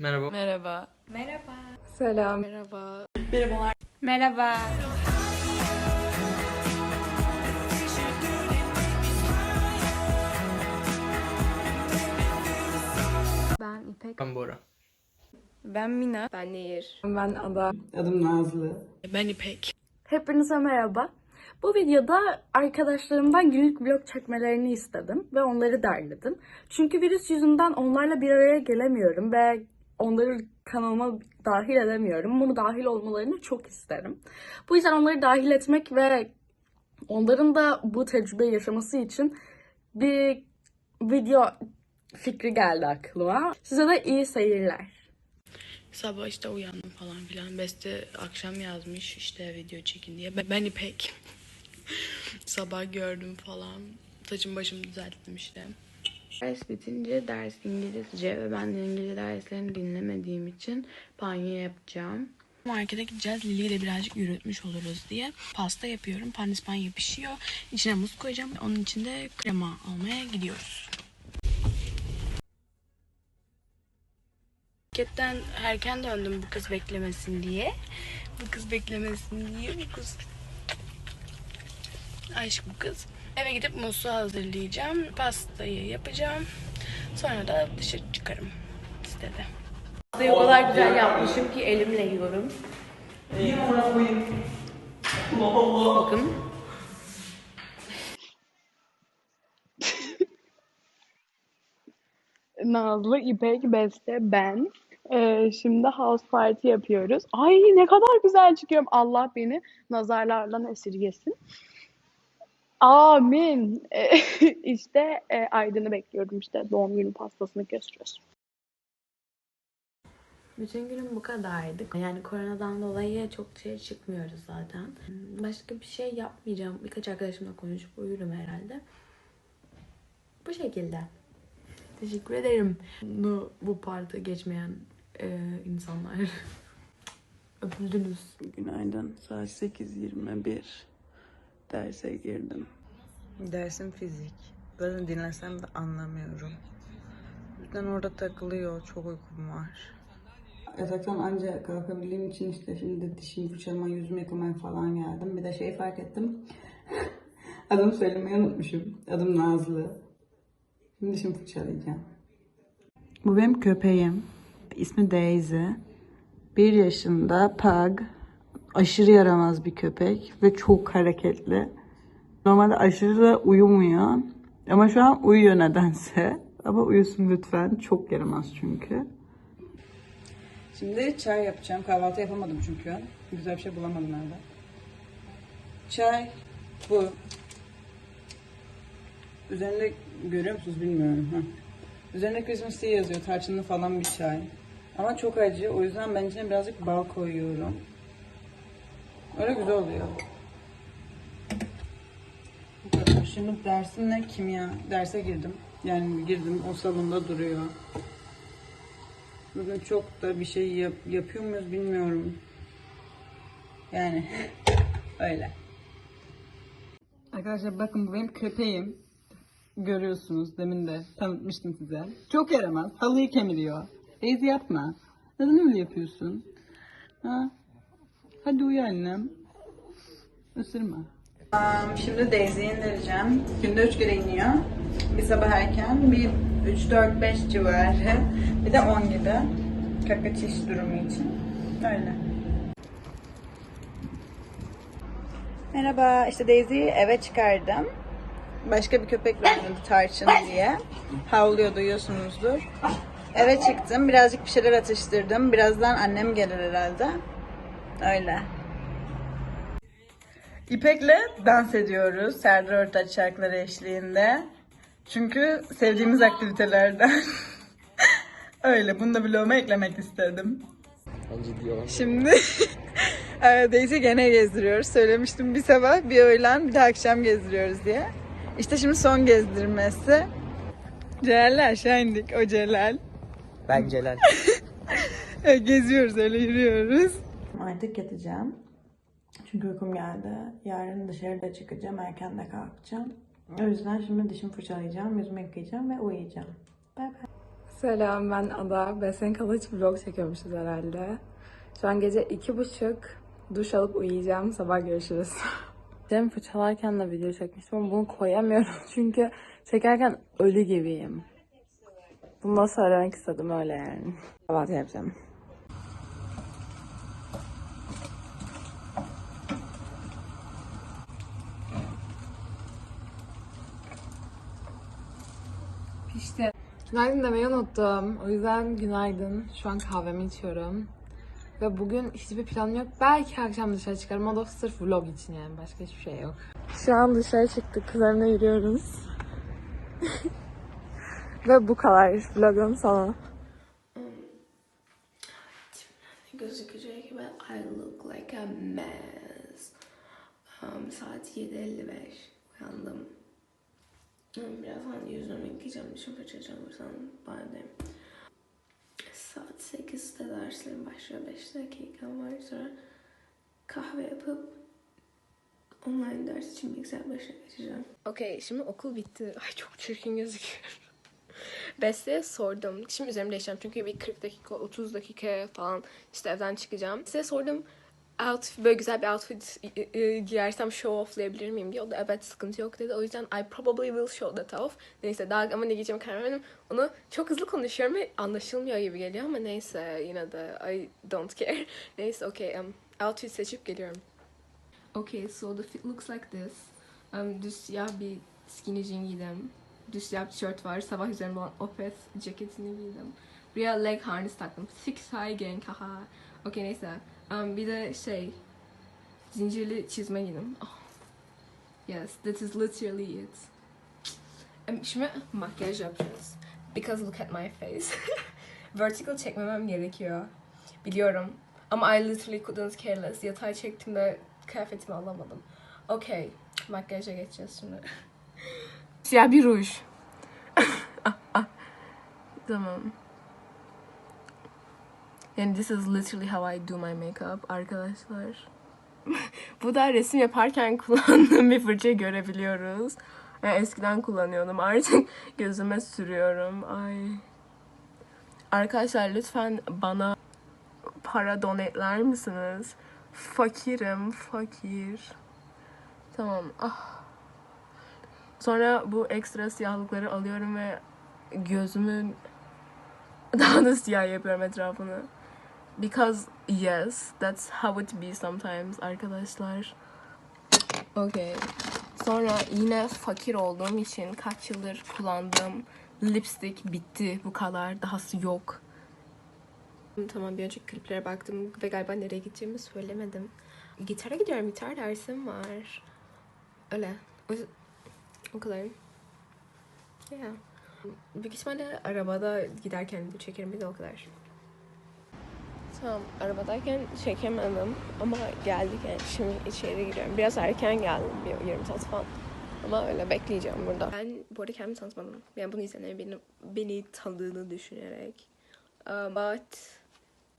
Merhaba. Merhaba. Merhaba. Selam. Merhaba. Merhaba. Ben İpek. Ben Bora. Ben Mina. Ben Nehir. Ben Ada. Adım Nazlı. Ben İpek. Hepinize merhaba. Bu videoda arkadaşlarımdan günlük vlog çekmelerini istedim ve onları derledim. Çünkü virüs yüzünden onlarla bir araya gelemiyorum ve onları kanalıma dahil edemiyorum. Bunu dahil olmalarını çok isterim. Bu yüzden onları dahil etmek ve onların da bu tecrübeyi yaşaması için bir video fikri geldi aklıma. Size de iyi seyirler. Sabah işte uyandım falan filan. Beste akşam yazmış işte video çekin diye. Ben, ben İpek. Sabah gördüm falan. Saçım başımı düzelttim işte. Ders bitince ders İngilizce ve ben de İngilizce derslerini dinlemediğim için banyo yapacağım. Markete gideceğiz. Lili'yi de birazcık yürütmüş oluruz diye. Pasta yapıyorum. Pandispan yapışıyor. İçine muz koyacağım. Onun içinde krema almaya gidiyoruz. Marketten erken döndüm bu kız beklemesin diye. Bu kız beklemesin diye bu kız. Aşk bu kız. Eve gidip musu hazırlayacağım. Pastayı yapacağım. Sonra da dışarı çıkarım sitede. Pastayı o kadar güzel yapmışım ki elimle yiyorum. Bakın. Nazlı, İpek, Beste, ben. Ee, şimdi house party yapıyoruz. Ay ne kadar güzel çıkıyorum. Allah beni nazarlardan esirgesin. Amin. Ee, işte e, Aydın'ı bekliyorum işte doğum günü pastasını kesiyoruz. Bütün günüm bu kadardı. Yani koronadan dolayı çok dışarı çıkmıyoruz zaten. Başka bir şey yapmayacağım. Birkaç arkadaşımla konuşup uyurum herhalde. Bu şekilde. Teşekkür ederim. Bu, bu parti geçmeyen e, insanlar. Öpüldünüz. Günaydın. Saat 8.21. Derse girdim. Dersim fizik. Böyle dinlesem de anlamıyorum. Yüzden orada takılıyor. Çok uykum var. Yataktan ancak kalkabildiğim için işte şimdi dişimi fırçalamaya, yüzümü yıkamaya falan geldim. Bir de şey fark ettim. Adımı söylemeyi unutmuşum. Adım Nazlı. Şimdi dişimi fırçalayacağım. Bu benim köpeğim. İsmi Daisy. Bir yaşında pug. Aşırı yaramaz bir köpek ve çok hareketli. Normalde aşırı da uyumuyor. Ama şu an uyuyor nedense. Ama uyusun lütfen. Çok yaramaz çünkü. Şimdi çay yapacağım. Kahvaltı yapamadım çünkü. Güzel bir şey bulamadım evde. Çay bu. Üzerinde görüyor musunuz bilmiyorum. Heh. Üzerinde Christmas tea yazıyor. Tarçınlı falan bir çay. Ama çok acı. O yüzden ben içine birazcık bal koyuyorum. Öyle güzel oluyor. Bu kadar. Şimdi dersim ne? Kimya. Derse girdim. Yani girdim. O salonda duruyor. Bugün çok da bir şey yap- yapıyor muyuz bilmiyorum. Yani öyle. Arkadaşlar bakın bu benim köpeğim. Görüyorsunuz demin de tanıtmıştım size. Çok yaramaz. Halıyı kemiriyor. Daisy yapma. Neden öyle yapıyorsun? Ha? Hadi uyu annem. Isırma. Şimdi Daisy'yi indireceğim. Günde üç kere iniyor. Bir sabah erken, bir 3, 4, 5 civarı. Bir de 10 gibi. Kaka çiş durumu için. Öyle. Merhaba, işte Daisy'yi eve çıkardım. Başka bir köpekle oynadı Tarçın diye. Havlıyor duyuyorsunuzdur. Eve çıktım. Birazcık bir şeyler atıştırdım. Birazdan annem gelir herhalde. Öyle. İpek'le dans ediyoruz. Serdar Ortaç şarkıları eşliğinde. Çünkü sevdiğimiz aktivitelerden. Öyle. Bunu da vloguma eklemek istedim. Şimdi Daisy gene gezdiriyoruz. Söylemiştim bir sabah, bir öğlen, bir de akşam gezdiriyoruz diye. İşte şimdi son gezdirmesi. Celal'le aşağı indik. O Celal. Ben Celal. Geziyoruz öyle yürüyoruz. Artık yatacağım. Çünkü uykum geldi. Yarın dışarıda çıkacağım. Erken de kalkacağım. O yüzden şimdi dişimi fırçalayacağım, yüzümü yıkayacağım ve uyuyacağım. Bay bay. Selam ben Ada. Besen Kılıç vlog çekiyormuşuz herhalde. Şu an gece iki buçuk. Duş alıp uyuyacağım. Sabah görüşürüz. Cem fırçalarken de video çekmiştim ama bunu koyamıyorum çünkü çekerken ölü gibiyim. Bunu da söylemek istedim öyle yani. Kahvaltı yapacağım. İşte günaydın demeyi unuttum. O yüzden günaydın. Şu an kahvemi içiyorum. Ve bugün hiçbir planım yok. Belki akşam dışarı çıkarım. O da sırf vlog için yani. Başka hiçbir şey yok. Şu an dışarı çıktık. Kızlarımla yürüyoruz. Ve bu kadar vlogun sonu. Gözükecek ve I look like a mess. Um, saat 7.55 uyandım. Um, Birazdan yüzümü yıkayacağım, dişimi fırçalayacağım. Buradan banyodayım. Saat 8'de derslerim başlıyor. 5 dakikam var. Sonra kahve yapıp online ders için bilgisayar başına geçeceğim. Okey şimdi okul bitti. Ay çok çirkin gözüküyor. Beste'ye sordum. Şimdi üzerimi değiştireceğim çünkü bir 40 dakika 30 dakika falan işte evden çıkacağım. Beste'ye sordum outfit, böyle güzel bir outfit giyersem show offlayabilir miyim diye. O da evet sıkıntı yok dedi. O yüzden I probably will show that off. Neyse daha ama ne giyeceğim karar vermedim. Onu çok hızlı konuşuyorum ve anlaşılmıyor gibi geliyor ama neyse yine de I don't care. Neyse okey um, outfit seçip geliyorum. Okay, so the fit looks like this. Um, düz siyah bir skinny jean giydim. Düz siyah bir tişört var. Sabah üzerimde olan Opeth ceketini giydim. Buraya leg harness taktım. Six high gang haha. Okay neyse. Um, bir de şey zincirli çizme giydim. Oh. Yes, that is literally it. Um, şimdi makyaj yapacağız. Because look at my face. Vertical çekmemem gerekiyor. Biliyorum. Ama I literally couldn't care less. Yatay çektiğimde kıyafetimi alamadım. Okay. Makyaja geçeceğiz şimdi. Siyah bir ruj. tamam. Yani this is literally how I do my makeup arkadaşlar. Bu da resim yaparken kullandığım bir fırça görebiliyoruz. Yani eskiden kullanıyordum. Artık gözüme sürüyorum. Ay. Arkadaşlar lütfen bana para donetler misiniz? Fakirim, fakir. Tamam. Ah. Sonra bu ekstra siyahlıkları alıyorum ve gözümün daha da siyah yapıyorum etrafını. Because yes, that's how it be sometimes arkadaşlar. Okay. Sonra yine fakir olduğum için kaç yıldır kullandığım lipstick bitti. Bu kadar. Dahası yok. Tamam bir önceki kliplere baktım ve galiba nereye gideceğimi söylemedim. Gitara gidiyorum. Gitar dersim var. Öyle. O, o kadar. Yeah. Büyük ihtimalle arabada giderken video çekerim bir de o kadar. Tamam, arabadayken çekemedim ama geldik yani şimdi içeri giriyorum. Biraz erken geldim, bir yarım saat falan. Ama öyle bekleyeceğim burada. Ben bu arada kendimi tanıtmadım. Yani bunu izleyenlerin beni, beni tanıdığını düşünerek. Um, but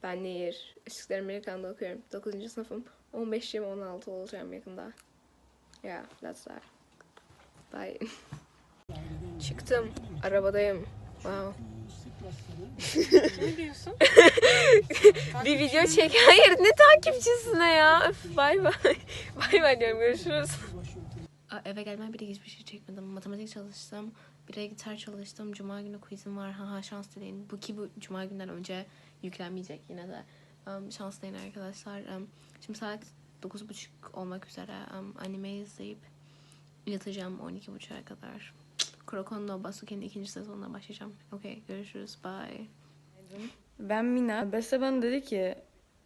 ben Nehir. Işıklar Amerikan'da okuyorum. 9. sınıfım. 15-16 olacağım yakında. Yeah, that's that. Bye. Çıktım. Arabadayım. Wow. Ne diyorsun? bir video çek. Hayır ne takipçisine ya. Öf, Bay bay. Bay bay diyorum. Görüşürüz. Aa, eve gelmem bile hiçbir şey çekmedim. Matematik çalıştım. Bir de gitar çalıştım. Cuma günü quizim var. Ha ha şans dileyin. Bu ki bu cuma günden önce yüklenmeyecek yine de. Um, şans dileyin arkadaşlar. Um, şimdi saat 9.30 olmak üzere. Um, anime izleyip yatacağım 12.30'a kadar. Kuroko no Basuke'nin ikinci sezonuna başlayacağım. Okey görüşürüz. Bye. Ben Mina. Beste bana dedi ki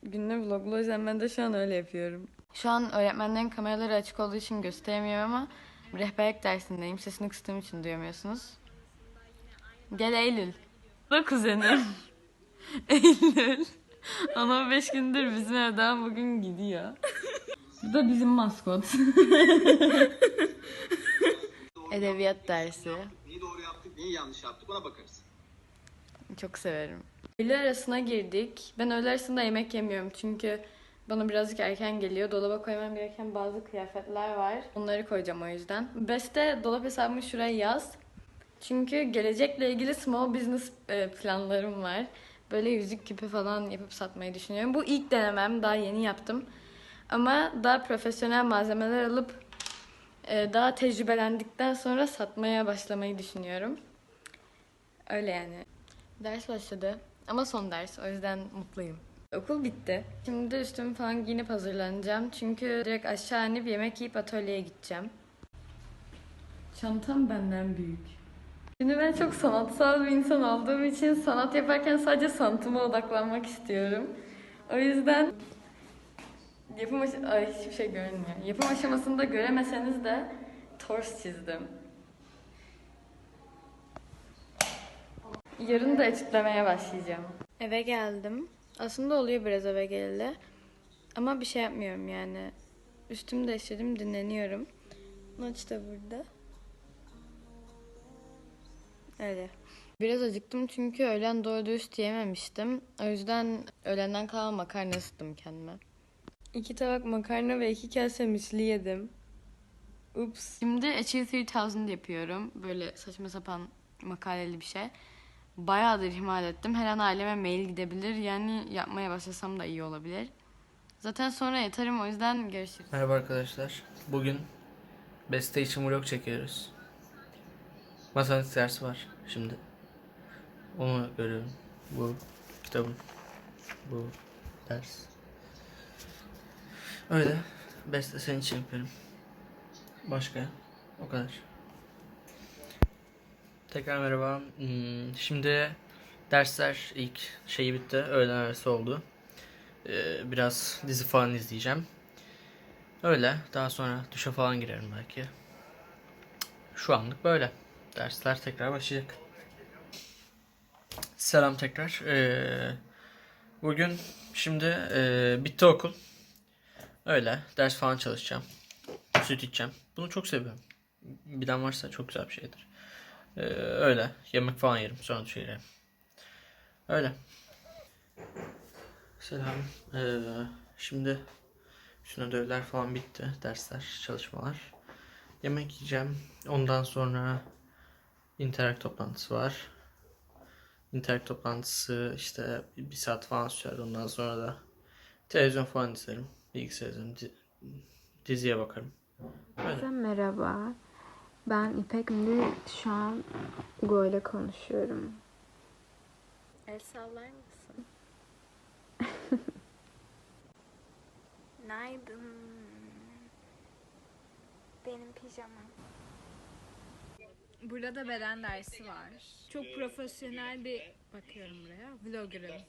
günde vloglu o yüzden ben de şu an öyle yapıyorum. Şu an öğretmenlerin kameraları açık olduğu için gösteremiyorum ama rehberlik dersindeyim. Sesini kıstığım için duyamıyorsunuz. Gel Eylül. Bu da kuzenim. Eylül. Ama beş gündür bizim evden bugün gidiyor. Bu da bizim maskot. Edebiyat dersi. Neyi doğru yaptık, neyi yanlış yaptık ona bakarız. Çok severim. Öğle arasına girdik. Ben öğle arasında yemek yemiyorum çünkü bana birazcık erken geliyor. Dolaba koymam gereken bazı kıyafetler var. Onları koyacağım o yüzden. Beste dolap hesabımı şuraya yaz. Çünkü gelecekle ilgili small business e, planlarım var. Böyle yüzük küpü falan yapıp satmayı düşünüyorum. Bu ilk denemem. Daha yeni yaptım. Ama daha profesyonel malzemeler alıp daha tecrübelendikten sonra satmaya başlamayı düşünüyorum. Öyle yani. Ders başladı. Ama son ders. O yüzden mutluyum. Okul bitti. Şimdi üstümü falan giyinip hazırlanacağım. Çünkü direkt aşağı inip yemek yiyip atölyeye gideceğim. Çantam benden büyük. Şimdi ben çok sanatsal bir insan olduğum için sanat yaparken sadece sanatıma odaklanmak istiyorum. O yüzden yapım aş- Ay hiçbir şey görünmüyor. Yapım aşamasında göremeseniz de tors çizdim. Yarın da açıklamaya başlayacağım. Eve geldim. Aslında oluyor biraz eve geleli. Ama bir şey yapmıyorum yani. Üstümü değiştirdim, dinleniyorum. Maç da burada. Öyle. Biraz acıktım çünkü öğlen doğru dürüst yememiştim. O yüzden öğlenden kalan makarna ısıttım kendime. İki tabak makarna ve iki kase müsli yedim. Ups. Şimdi Achieve 3000 yapıyorum. Böyle saçma sapan makaleli bir şey. Bayağıdır ihmal ettim. Her an aileme mail gidebilir. Yani yapmaya başlasam da iyi olabilir. Zaten sonra yatarım o yüzden görüşürüz. Merhaba arkadaşlar. Bugün beste için vlog çekiyoruz. Matematik dersi var şimdi. Onu görüyorum. Bu kitabım. Bu ders. Öyle. Beste senin için yapıyorum. Başka? O kadar. Tekrar merhaba. Hmm, Şimdi dersler ilk şeyi bitti. Öğlen arası oldu. Ee, biraz dizi falan izleyeceğim. Öyle. Daha sonra duşa falan girerim belki. Şu anlık böyle. Dersler tekrar başlayacak. Selam tekrar. Ee, bugün şimdi ee, bitti okul. Öyle. Ders falan çalışacağım. Süt içeceğim. Bunu çok seviyorum. Bilen varsa çok güzel bir şeydir. Ee, öyle. Yemek falan yerim. Sonra duşa girerim. Öyle. Selam. Ee, şimdi bütün ödevler falan bitti. Dersler, çalışmalar. Yemek yiyeceğim. Ondan sonra interak toplantısı var. İnterak toplantısı işte bir saat falan sürer. Ondan sonra da televizyon falan izlerim. Bilgisayar izlerim. di- Diziye bakarım. Öyle. Merhaba. Ben İpek şimdi şu an Hugo ile konuşuyorum. El sallar mısın? Günaydın. Benim pijamam. Burada da beden dersi var. Çok profesyonel bir bakıyorum buraya. Vlogger'ım.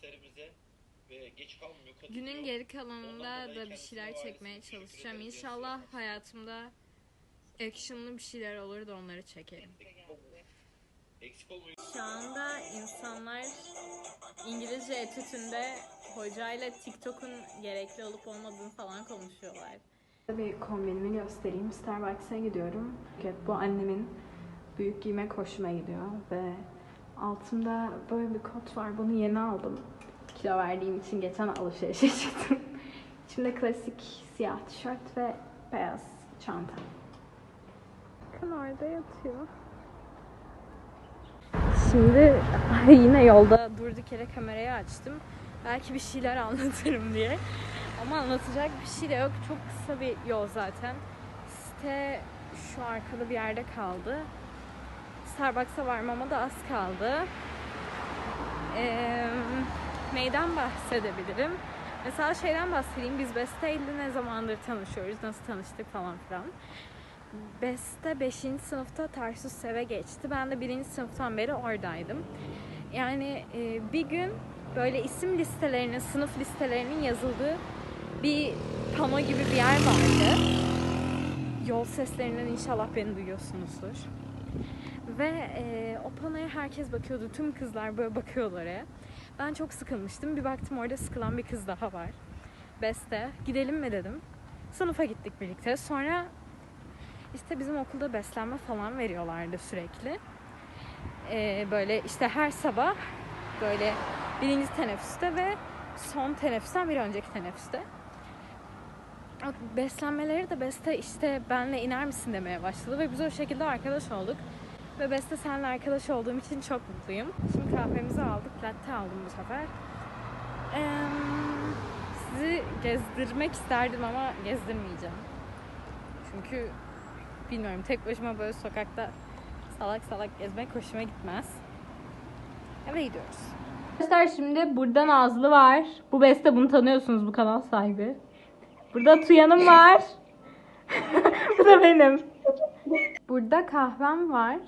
Günün geri kalanında da bir şeyler çekmeye çalışacağım. İnşallah hayatımda actionlı bir şeyler olur da onları çekerim. Şu anda insanlar İngilizce etütünde hocayla TikTok'un gerekli olup olmadığını falan konuşuyorlar. Bir kombinimi göstereyim. Starbucks'a gidiyorum. Evet, bu annemin büyük giymek hoşuma gidiyor ve altımda böyle bir kot var. Bunu yeni aldım. Kilo verdiğim için geçen alışverişe çıktım. İçimde klasik siyah tişört ve beyaz çanta. Bakın orada yatıyor. Şimdi yine yolda durduk yere kamerayı açtım. Belki bir şeyler anlatırım diye. Ama anlatacak bir şey de yok. Çok kısa bir yol zaten. Site şu arkada bir yerde kaldı. Starbucks'a varmama da az kaldı. Ee, neyden bahsedebilirim? Mesela şeyden bahsedeyim. Biz Beste ile ne zamandır tanışıyoruz, nasıl tanıştık falan filan. Beste 5. sınıfta Tarsus Sev'e geçti. Ben de 1. sınıftan beri oradaydım. Yani e, bir gün böyle isim listelerinin, sınıf listelerinin yazıldığı bir pano gibi bir yer vardı. Yol seslerinden inşallah beni duyuyorsunuzdur. Ve e, o panoya herkes bakıyordu. Tüm kızlar böyle bakıyorlar oraya. Ben çok sıkılmıştım. Bir baktım orada sıkılan bir kız daha var. Beste. Gidelim mi dedim. Sınıfa gittik birlikte. Sonra işte bizim okulda beslenme falan veriyorlardı sürekli. E, böyle işte her sabah böyle birinci teneffüste ve son teneffüsten bir önceki teneffüste. Beslenmeleri de Beste işte benle iner misin demeye başladı ve biz o şekilde arkadaş olduk. Ve Beste seninle arkadaş olduğum için çok mutluyum. Şimdi kahvemizi aldık. Latte aldım bu sefer. Eee, sizi gezdirmek isterdim ama gezdirmeyeceğim. Çünkü bilmiyorum tek başıma böyle sokakta salak salak gezmek hoşuma gitmez. Eve gidiyoruz. Arkadaşlar şimdi burada Nazlı var. Bu Beste bunu tanıyorsunuz bu kanal sahibi. Burada Tuyan'ım var. bu da benim. Burada kahvem var.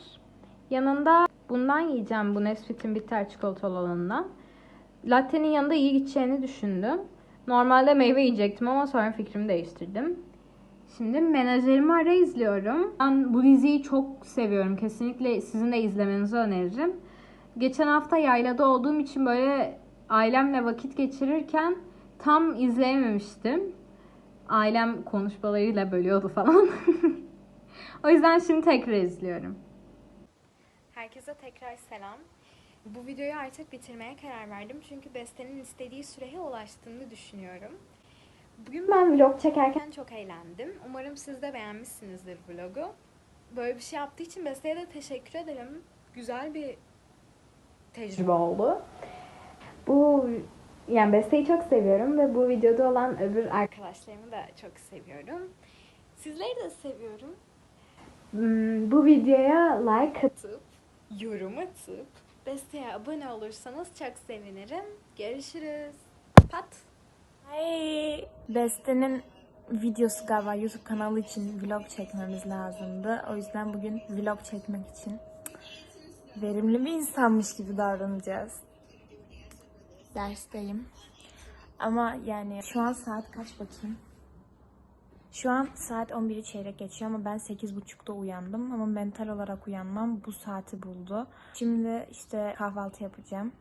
Yanında bundan yiyeceğim bu Nesquik'in bitter çikolatalı olanından. Latte'nin yanında iyi gideceğini düşündüm. Normalde meyve yiyecektim ama sonra fikrimi değiştirdim. Şimdi Menajerimi Ara izliyorum. Ben bu diziyi çok seviyorum. Kesinlikle sizin de izlemenizi öneririm. Geçen hafta yaylada olduğum için böyle ailemle vakit geçirirken tam izleyememiştim. Ailem konuşmalarıyla bölüyordu falan. o yüzden şimdi tekrar izliyorum. Herkese tekrar selam. Bu videoyu artık bitirmeye karar verdim. Çünkü Beste'nin istediği süreye ulaştığını düşünüyorum. Bugün ben vlog çekerken çok eğlendim. Umarım siz de beğenmişsinizdir vlogu. Böyle bir şey yaptığı için Beste'ye de teşekkür ederim. Güzel bir tecrübe oldu. Bu yani Beste'yi çok seviyorum ve bu videoda olan öbür arkadaşlarımı da çok seviyorum. Sizleri de seviyorum. Hmm, Bu videoya like atıp, yorum atıp, Beste'ye abone olursanız çok sevinirim. Görüşürüz. Pat. Hey, Beste'nin videosu galiba YouTube kanalı için vlog çekmemiz lazımdı. O yüzden bugün vlog çekmek için verimli bir insanmış gibi davranacağız. Dersteyim. Ama yani şu an saat kaç bakayım? Şu an saat 11'i çeyrek geçiyor ama ben 8.30'da uyandım. Ama mental olarak uyanmam bu saati buldu. Şimdi işte kahvaltı yapacağım.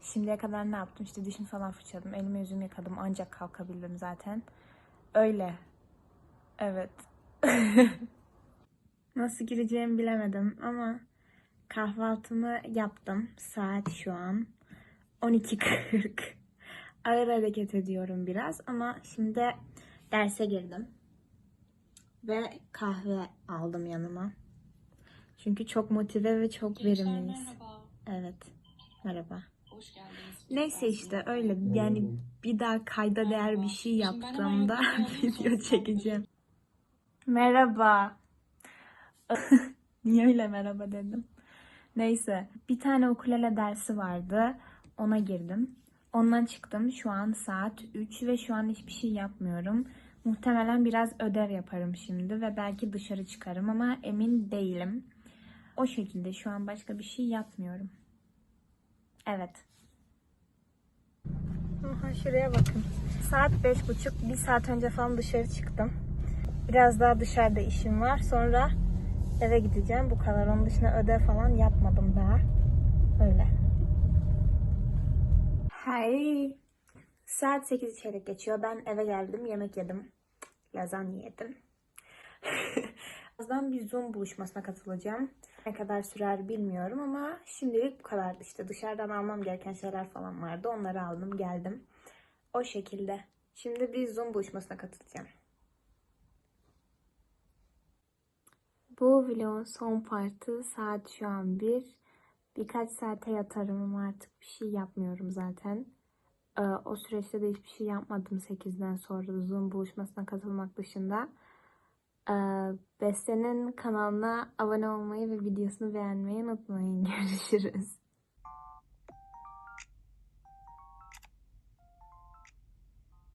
Şimdiye kadar ne yaptım? İşte dişimi falan fırçaladım. Elimi yüzümü yıkadım. Ancak kalkabildim zaten. Öyle. Evet. Nasıl gireceğimi bilemedim ama kahvaltımı yaptım. Saat şu an 12.40. Ağır hareket ediyorum biraz ama şimdi derse girdim. Ve kahve aldım yanıma. Çünkü çok motive ve çok verimliyiz. Evet. Merhaba. Neyse işte öyle yani bir daha kayda değer bir şey yaptığımda video çekeceğim. Merhaba. Niye öyle merhaba dedim? Neyse bir tane ukulele dersi vardı. Ona girdim. Ondan çıktım. Şu an saat 3 ve şu an hiçbir şey yapmıyorum. Muhtemelen biraz ödev yaparım şimdi ve belki dışarı çıkarım ama emin değilim. O şekilde şu an başka bir şey yapmıyorum. Evet. Oha şuraya bakın. Saat beş buçuk. Bir saat önce falan dışarı çıktım. Biraz daha dışarıda işim var. Sonra eve gideceğim. Bu kadar. Onun dışında ödev falan yapmadım daha. Öyle. Hey. Saat 8 çeyrek geçiyor. Ben eve geldim. Yemek yedim. Lazanya yedim. Birazdan bir Zoom buluşmasına katılacağım. Ne kadar sürer bilmiyorum ama şimdilik bu kadar. İşte dışarıdan almam gereken şeyler falan vardı. Onları aldım geldim. O şekilde. Şimdi bir Zoom buluşmasına katılacağım. Bu vlogun son partı saat şu an 1. Birkaç saate yatarım ama artık bir şey yapmıyorum zaten. Ee, o süreçte de hiçbir şey yapmadım 8'den sonra Zoom buluşmasına katılmak dışında. Ee, Beste'nin kanalına abone olmayı ve videosunu beğenmeyi unutmayın. Görüşürüz.